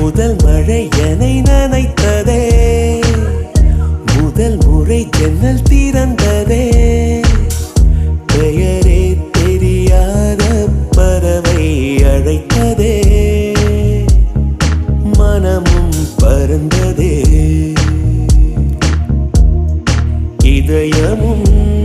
முதல் மழை என்னை நினைத்ததே. முதல் முறை ஜன்னல் திறந்ததே. பெயரே தெரியாத பறவை அழைத்ததே. மனமும் பறந்ததே. இதயமும்